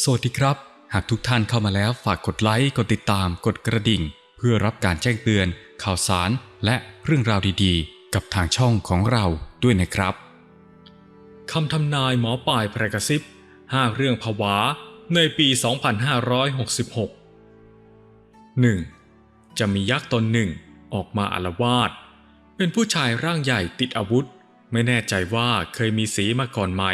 สวัสดีครับ หากทุกท่านเข้ามาแล้วฝากกดไลค์ กดติดตาม กดกระดิ่ง เพื่อรับการแจ้งเตือน ข่าวสาร และเรื่องราวดีๆ กับทางช่องของเราด้วยนะครับคำทำนายหมอปลายปรกระซิบห้าเรื่องผวาในปี 2566 1. จะมียักษ์ตนหนึ่งออกมาอารวาสเป็นผู้ชายร่างใหญ่ติดอาวุธ ไม่แน่ใจว่าเคยมีสีมาก่อนไหม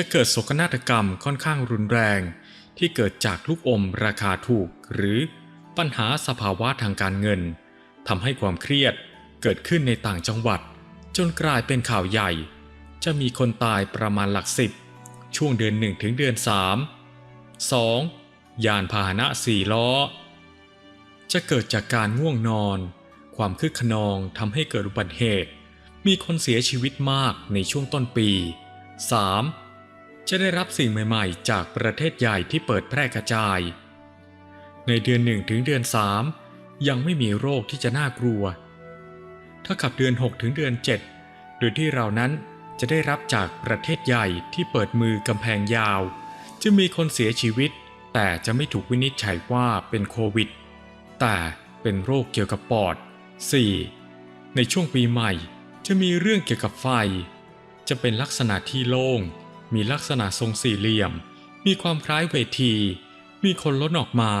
จะเกิดโศกนาฏกรรมค่อนข้างรุนแรง ที่เกิดจากลูกอมราคาถูก หรือปัญหาสภาวะทางการเงินทำให้ความเครียดเกิดขึ้นในต่างจังหวัด จนกลายเป็นข่าวใหญ่ จะมีคนตายประมาณหลักสิบ ช่วงเดือนหนึ่งถึงเดือนสาม 2. ยานพาหนะสี่ล้อ จะเกิดจากการง่วงนอน ความคึกขนองทำให้เกิดอุบัติเหตุ มีคนเสียชีวิตมากในช่วงต้นปี 3. จะได้รับสิ่งใหม่ๆ จากประเทศใหญ่ที่เปิดแพร่กระจาย ในเดือนหนึ่งถึงเดือน3ยังไม่มีโรคที่จะน่ากลัว ถ้าขับเดือน 6 ถึงเดือน 7 โดยที่เรานั้นจะได้รับจากประเทศใหญ่ที่เปิดมือกำแพงยาว จะมีคนเสียชีวิต แต่จะไม่ถูกวินิจฉัยว่าเป็นโควิด แต่เป็นโรคเกี่ยวกับปอด 4. ในช่วงปีใหม่จะมีเรื่องเกี่ยวกับไฟ จะเป็นลักษณะที่โล่ง มีลักษณะทรงสี่เหลี่ยม มีความคล้ายเวที มีคนล้นออกมา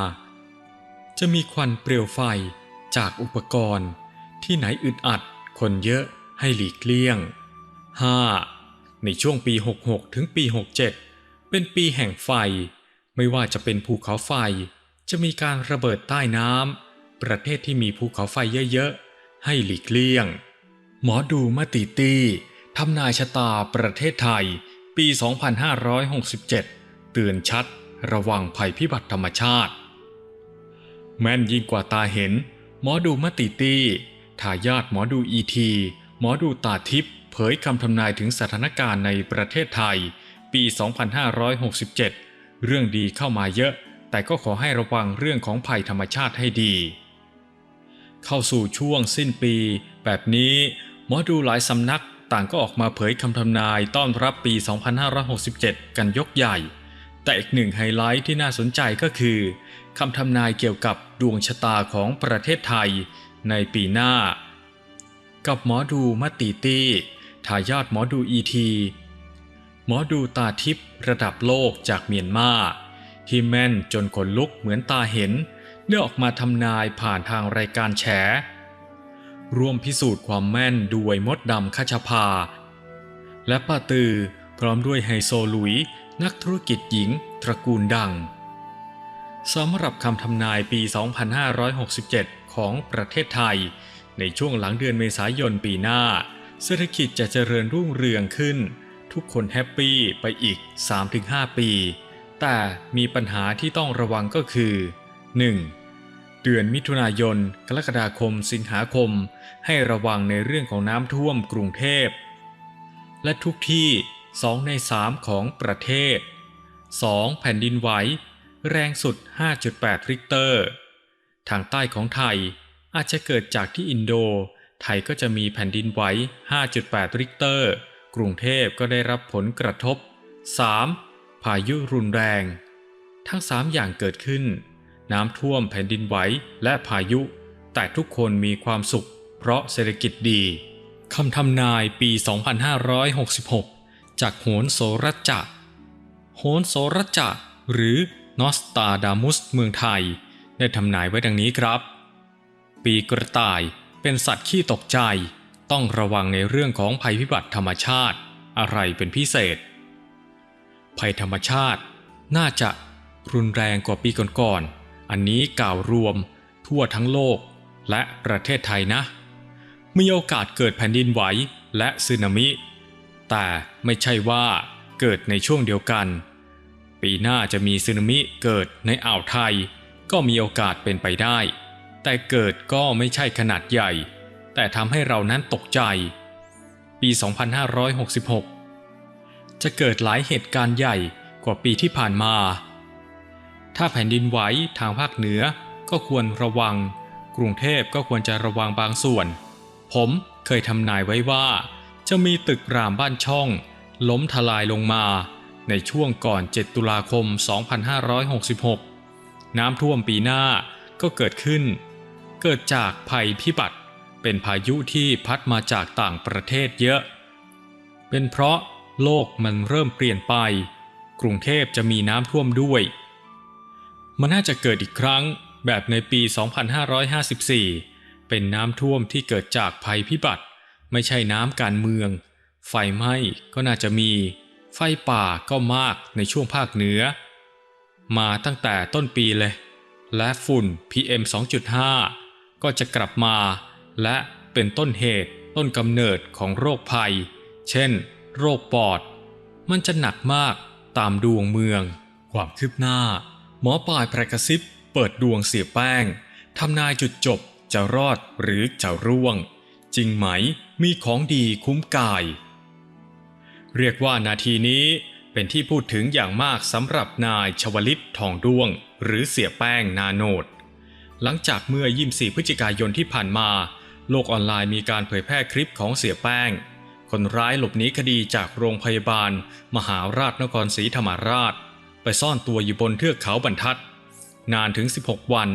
จะมีควันเปลวไฟจากอุปกรณ์ ที่ไหนอึดอัด คนเยอะให้หลีกเลี่ยง 5. ในช่วงปี 66 ถึงปี 67 เป็นปีแห่งไฟ ไม่ว่าจะเป็นภูเขาไฟ จะมีการระเบิดใต้น้ำประเทศที่มีภูเขาไฟเยอะๆ ให้หลีกเลี่ยง หมอดูมาติตี้ทำนายชะตาประเทศไทย ปี 2567เตือนชัดระวังภัยพิบัติธรรมชาติ แม่นยิ่งกว่าตาเห็น หมอดูมติตี้ทายาทหมอดูอีที หมอดูตาทิพย์เผยคำทำนายถึงสถานการณ์ในประเทศไทย ปี 2567 เรื่องดีเข้ามาเยอะ แต่ก็ขอให้ระวังเรื่องของภัยธรรมชาติให้ดี เข้าสู่ช่วงสิ้นปี แบบนี้ หมอดูหลายสำนัก ต่างก็ออกมาเผยคำทำนายต้อนรับปี 2567 กันยกใหญ่ แต่อีกหนึ่งไฮไลท์ที่น่าสนใจก็คือคำทำนายเกี่ยวกับดวงชะตาของประเทศไทยในปีหน้า กับหมอดูมัตติตี้ทายาทหมอดูอีทีหมอดูตาทิพย์ระดับโลกจากเมียนมาที่แม่นจนขนลุกเหมือนตาเห็นเนื่อออกมาทำนายผ่านทางรายการแฉ ร่วมพิสูจน์ความแม่นด้วยมดดำคชภา และป้าตือพร้อมด้วยไฮโซหลุย นักธุรกิจหญิง ตระกูลดังสำหรับคำทำนายปี 2567 ของประเทศไทย ในช่วงหลังเดือนเมษายนปีหน้า เศรษฐกิจจะเจริญรุ่งเรืองขึ้น ทุกคนแฮปปี้ไปอีก 3-5 ปี แต่มีปัญหาที่ต้องระวังก็คือ 1. เดือนมิถุนายน กรกฎาคม สิงหาคม ให้ระวังในเรื่องของน้ำท่วมกรุงเทพ และทุกที่2ใน3ของประเทศ 2. แผ่นดินไหว แรงสุด 5.8 ริกเตอร์ ทางใต้ของไทยอาจจะเกิดจากที่อินโด ไทยก็จะมีแผ่นดินไหว 5.8 ริกเตอร์ กรุงเทพก็ได้รับผลกระทบ 3. พายุรุนแรง ทั้ง 3 อย่างเกิดขึ้น น้ำท่วมแผ่นดินไหวและพายุ แต่ทุกคนมีความสุข เพราะเศรษฐกิจดีคำทำนายปี 2566 จากโหนโสรจะ โหนโสรจะ หรือนอสตาดามุสเมืองไทย ได้ทำนายไว้ดังนี้ครับ ปีกระต่ายเป็นสัตว์ขี้ตกใจ ต้องระวังในเรื่องของภัยพิบัติธรรมชาติ อะไรเป็นพิเศษ ภัยธรรมชาติ น่าจะรุนแรงกว่าปีก่อนๆ อันนี้กล่าวรวม ทั่วทั้งโลกและประเทศไทยนะ มีโอกาสเกิดแผ่นดินไหวและสึนามิ แต่ไม่ใช่ว่าเกิดในช่วงเดียวกัน ปีหน้าจะมีสึนามิเกิดในอ่าวไทย ก็มีโอกาสเป็นไปได้ แต่เกิดก็ไม่ใช่ขนาดใหญ่ แต่ทำให้เรานั้นตกใจ ปี 2566 จะเกิดหลายเหตุการณ์ใหญ่กว่าปีที่ผ่านมา ถ้าแผ่นดินไหวทางภาคเหนือก็ควรระวัง กรุงเทพก็ควรจะระวังบางส่วน ผมเคยทำนายไว้ว่า จะมีตึกรามบ้านช่อง ล้มทลายลงมา ในช่วงก่อน 7 ตุลาคม 2566 น้ำท่วมปีหน้าก็เกิดขึ้น เกิดจากภัยพิบัติ เป็นพายุที่พัดมาจากต่างประเทศเยอะ เป็นเพราะโลกมันเริ่มเปลี่ยนไป กรุงเทพจะมีน้ำท่วมด้วย มันน่าจะเกิดอีกครั้งแบบในปี 2554 เป็นน้ำท่วมที่เกิดจากภัยพิบัติ ไม่ใช่น้ำการเมือง ไฟไหม้ก็น่าจะมี ไฟป่าก็มากในช่วงภาคเหนือ มาตั้งแต่ต้นปีเลย และฝุ่น PM 2.5 ก็จะกลับมา และเป็นต้นเหตุต้นกำเนิดของโรคภัย เช่น โรคปอด มันจะหนักมากตามดวงเมือง ความคืบหน้า หมอปลายประกซิบเปิดดวงเสียแป้งทำนายจุดจบจะรอดหรือจะร่วง จริงไหมมีของดีคุ้มกาย เรียกว่านาทีนี้เป็นที่พูดถึงอย่างมากสำหรับนายชวลิตทองด้วง หรือเสียแป้งนาโนด หลังจากเมื่อ24พฤศจิกายนที่ผ่านมา โลกออนไลน์มีการเผยแพร่คลิปของเสียแป้ง คนร้ายหลบหนีคดีจากโรงพยาบาล มหาราชนครศรีธรรมราช ไปซ่อนตัวอยู่บนเทือกเขาบรรทัด นานถึง 16 วัน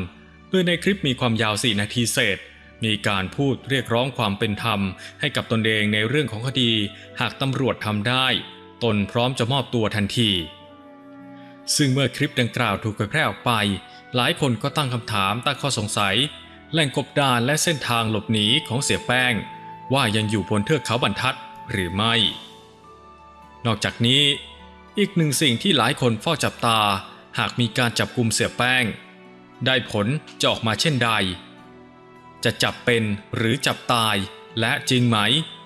โดยในคลิปมีความยาว4นาทีเศษ มีการพูดเรียกร้องความเป็นธรรม ให้กับตนเองในเรื่องของคดี หากตำรวจทำได้ ตนพร้อมจะมอบตัวทันที ซึ่งเมื่อคลิปดังกล่าวถูกเผยแพร่ออกไป หลายคนก็ตั้งคำถามตั้งข้อสงสัย แหล่งกบดานและเส้นทางหลบหนีของเสียแป้ง ว่ายังอยู่บนเทือกเขาบรรทัดหรือไม่ นอกจากนี้ อีกหนึ่งสิ่งที่หลายคนเฝ้าจับตา หากมีการจับกลุ่มเสียแป้ง ได้ผลจะออกมาเช่นใด จะจับเป็นหรือจับตาย และจริงไหม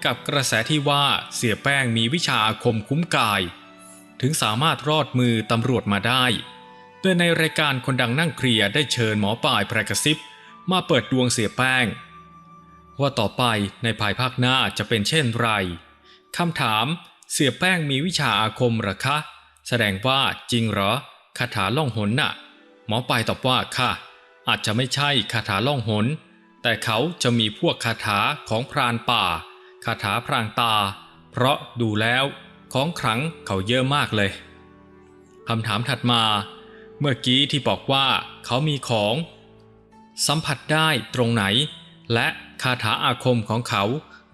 กับกระแสที่ว่าเสียแป้งมีวิชาอาคมคุ้มกาย ถึงสามารถรอดมือตำรวจมาได้โดยในรายการคนดังนั่งเคลียร์ได้เชิญหมอป่ายแพรกระซิบมาเปิดดวงเสียแป้ง ว่าต่อไปในภายภาคหน้าจะเป็นเช่นไรคำถาม เสียแป้งมีวิชาอาคมหรอคะ แสดงว่าจริงเหรอคาถาล่องหนน่ะ หมอปลายตอบว่าค่ะ อาจจะไม่ใช่คาถาล่องหน แต่เขาจะมีพวกคาถาของพรานป่าคาถาพรางตา เพราะดูแล้วของขลังเขาเยอะมากเลยคำถามถัดมา เมื่อกี้ที่บอกว่าเขามีของ สัมผัสได้ตรงไหน และคาถาอาคมของเขา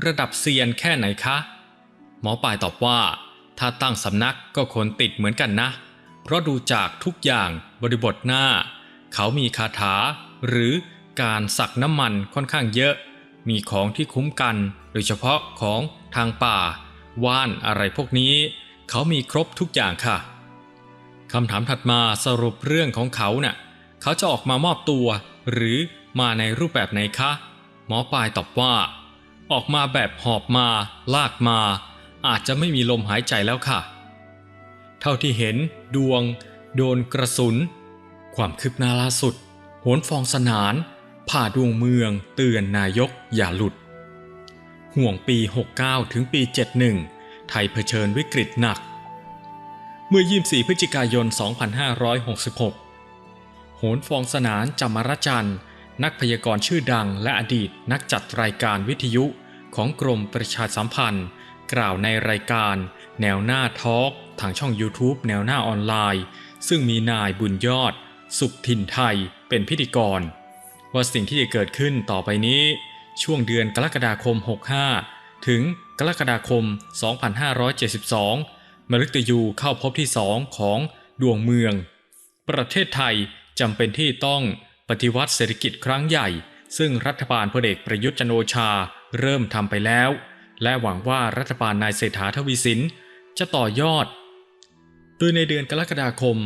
ระดับเซียนแค่ไหนคะ หมอปลายตอบว่า ถ้าตั้งสำนักก็คนติดเหมือนกันนะ เพราะดูจากทุกอย่างบริบทหน้า เขามีคาถา หรือการสักน้ำมันค่อนข้างเยอะ มีของที่คุ้มกัน โดยเฉพาะของทางป่า ว่านอะไรพวกนี้ เขามีครบทุกอย่างค่ะคำถามถัดมาสรุปเรื่องของเขาเนะ่ะเขาจะออกมามอบตัว หรือมาในรูปแบบไหนคะ หมอปลายตอบว่า ออกมาแบบหอบมา ลากมา อาจจะไม่มีลมหายใจแล้วค่ะ เท่าที่เห็นดวง โดนกระสุน ความคืบหน้าล่าสุด โหนฟองสนาน ผ่าดวงเมือง เตือนนายกอย่าหลุด ห่วงปี 69 ถึงปี 71 ไทยเผชิญวิกฤตหนัก เมื่อ 24 พฤศจิกายน 2566 โหนฟองสนานจำมรจันทร์นักพยากรณ์ชื่อดังและอดีตนักจัดรายการวิทยุของกรมประชาสัมพันธ์ กล่าวในรายการ แนวหน้าทอล์กทางช่อง YouTube แนวหน้าออนไลน์ ซึ่งมีนายบุญยอด สุขถิ่นไทยเป็นพิธีกร ว่าสิ่งที่จะเกิดขึ้นต่อไปนี้ ช่วงเดือนกรกฎาคม 65 ถึงกรกฎาคม 2572 มฤตยูเข้าพบที่สองของดวงเมือง ประเทศไทยจำเป็นที่ต้องปฏิวัติเศรษฐกิจครั้งใหญ่ ซึ่งรัฐบาลพลเอกประยุทธ์จันโอชาเริ่มทำไปแล้ว และหวังว่ารัฐบาลนายเศรษฐาทวีสินจะต่อยอด โดยในเดือนกรกฎาคม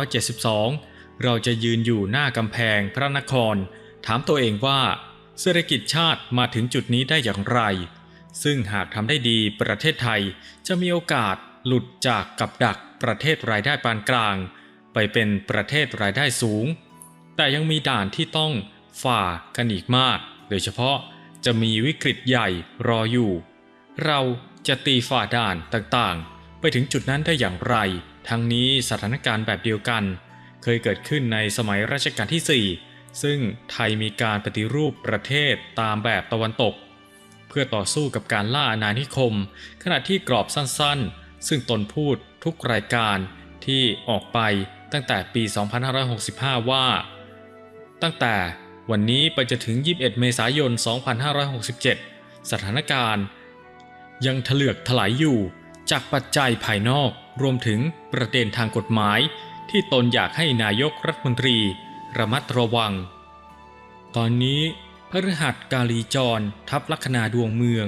2572 เราจะยืนอยู่หน้ากำแพงพระนคร ถามตัวเองว่า เศรษฐกิจชาติมาถึงจุดนี้ได้อย่างไร ซึ่งหากทำได้ดีประเทศไทยจะมีโอกาสหลุดจากกับดักประเทศรายได้ปานกลาง ไปเป็นประเทศรายได้สูง แต่ยังมีด่านที่ต้องฝ่ากันอีกมาก โดยเฉพาะ จะมีวิกฤตใหญ่รออยู่ เราจะตีฝ่าด่านต่างๆ ไปถึงจุดนั้นได้อย่างไร ทั้งนี้สถานการณ์แบบเดียวกัน เคยเกิดขึ้นในสมัยรัชกาลที่ 4 ซึ่งไทยมีการปฏิรูปประเทศตามแบบตะวันตก เพื่อต่อสู้กับการล่าอาณานิคม ขณะที่กรอบสั้นๆ ซึ่งตนพูดทุกรายการที่ออกไปตั้งแต่ปี 2565 ว่า ตั้งแต่ วันนี้ไปจนถึง 21 เมษายน 2567 สถานการณ์ ยังถลือกถลายอยู่จากปัจจัยภายนอกรวมถึงประเด็นทางกฎหมาย ที่ตนอยากให้นายกรัฐมนตรี ระมัดระวัง ตอนนี้พฤหัสกาลีจรทับลัคนาดวงเมือง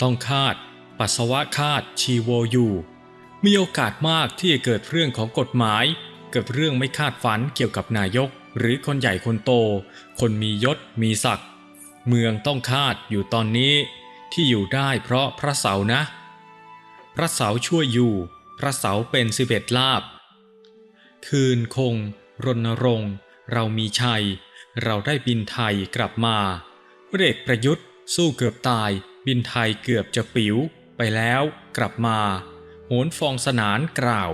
ต้องคาด ปัสสาวะคาดชีโวอยู่ มีโอกาสมากที่จะเกิดเรื่องของกฎหมาย เกิดเรื่องไม่คาดฝันเกี่ยวกับนายก หรือคนใหญ่คนโต คนมียศมีศักดิ์เมืองต้องคาดอยู่ตอนนี้ที่อยู่ได้เพราะพระเสานะ พระเสาช่วยอยู่ พระเสาเป็นสิบเอ็ดลาบ คืนคง รณรงค์เรามีชัย เราได้บินไทยกลับมาพลเอกประยุทธ์ สู้เกือบตาย บินไทยเกือบจะปิ๋วไปแล้วกลับมา โหนฟองสนานกล่าว